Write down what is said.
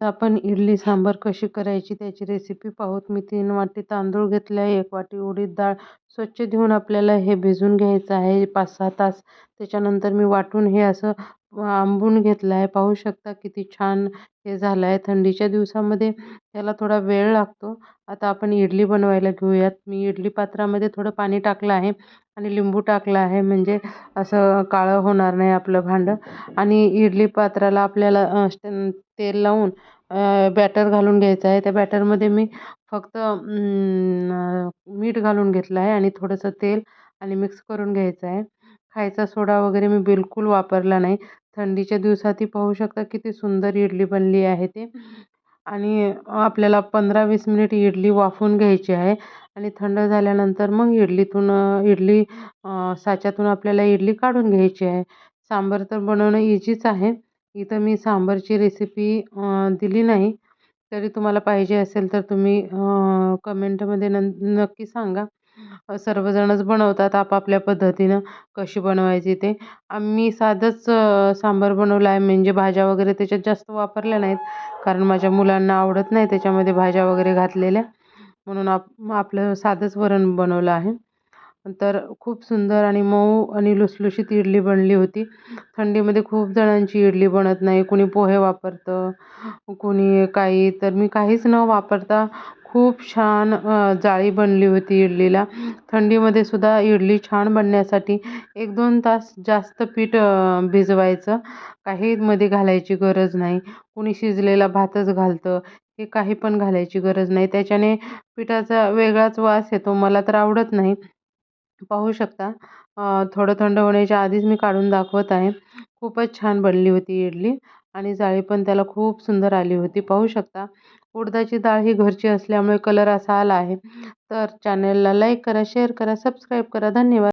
आपण इडली सांबार कशी करायची त्याची रेसिपी पाहूत मी तीन वाटी तांदूळ घेतले आहे एक वाटी उडीद डाळ स्वच्छ धुवून आपल्याला हे भिजवून घ्यायचं आहे पाच सहा तास. त्याच्यानंतर मी वाटून हे असं आंबून घेतलं आहे. पाहू शकता किती छान हे झालं आहे. थंडीच्या दिवसामध्ये याला थोडा वेळ लागतो. आता आपण इडली बनवायला घेऊयात. मी इडली पात्रामध्ये थोडं पाणी टाकलं आहे आणि लिंबू टाकलं आहे. म्हणजे असं काळं होणार नाही आपलं भांडं. आणि इडली पात्राला आपल्याला तेल लावून बॅटर घालून घ्यायचं आहे. त्या बॅटरमध्ये मी फक्त मीठ घालून घेतलं आहे आणि थोडंसं तेल आणि मिक्स करून घ्यायचं आहे. खायचा सोडा वगैरे मी बिलकुल वापरला नाही. थंडीच्या दिवसातही पाहू शकता किती सुंदर इडली बनली आहे ते. आणि आपल्याला पंधरा वीस मिनिट इडली वाफवून घ्यायची आहे. आणि थंड झाल्यानंतर मग इडलीतून इडली साच्यातून आपल्याला इडली काढून घ्यायची आहे. सांबार तर बनवणं इझीच आहे. इथं मी सांबारची रेसिपी दिली नाही. तरी तुम्हाला पाहिजे असेल तर तुम्ही कमेंटमध्ये नं नक्की सांगा. सर्वजणच बनवतात आपापल्या पद्धतीनं कशी बनवायची ते. आम्ही साधंच सांबार बनवलं आहे. म्हणजे भाज्या वगैरे त्याच्यात जास्त वापरल्या नाहीत. कारण माझ्या मुलांना आवडत नाही त्याच्यामध्ये भाज्या वगैरे घातलेल्या. म्हणून आप आपलं साधंच वरण बनवलं आहे. तर खूप सुंदर आणि मऊ आणि लुसलुशीत इडली बनली होती. थंडीमध्ये खूप जणांची इडली बनत नाही. कुणी पोहे वापरतं कुणी काही. तर मी काहीच न वापरता खूप छान जाळी बनली होती इडलीला. थंडीमध्ये सुद्धा इडली छान बनण्यासाठी एक दोन तास जास्त पीठ भिजवायचं. काही मध्ये घालायची गरज नाही. कुणी शिजलेला भातच घालतं हे काही पण घालायची गरज नाही. त्याच्याने पिठाचा वेगळाच वास येतो. मला तर आवडत नाही. पाहू शकता थोडं थंड होण्याच्या आधीच मी काढून दाखवत आहे. खूपच छान बनली होती इडली. आणि जाळी पण त्याला खूप सुंदर आली होती. पाहू शकता उडदाची डाळ ही घरची असल्यामुळे कलर असा आला आहे. तर चॅनलला लाईक करा शेअर करा सबस्क्राईब करा. धन्यवाद.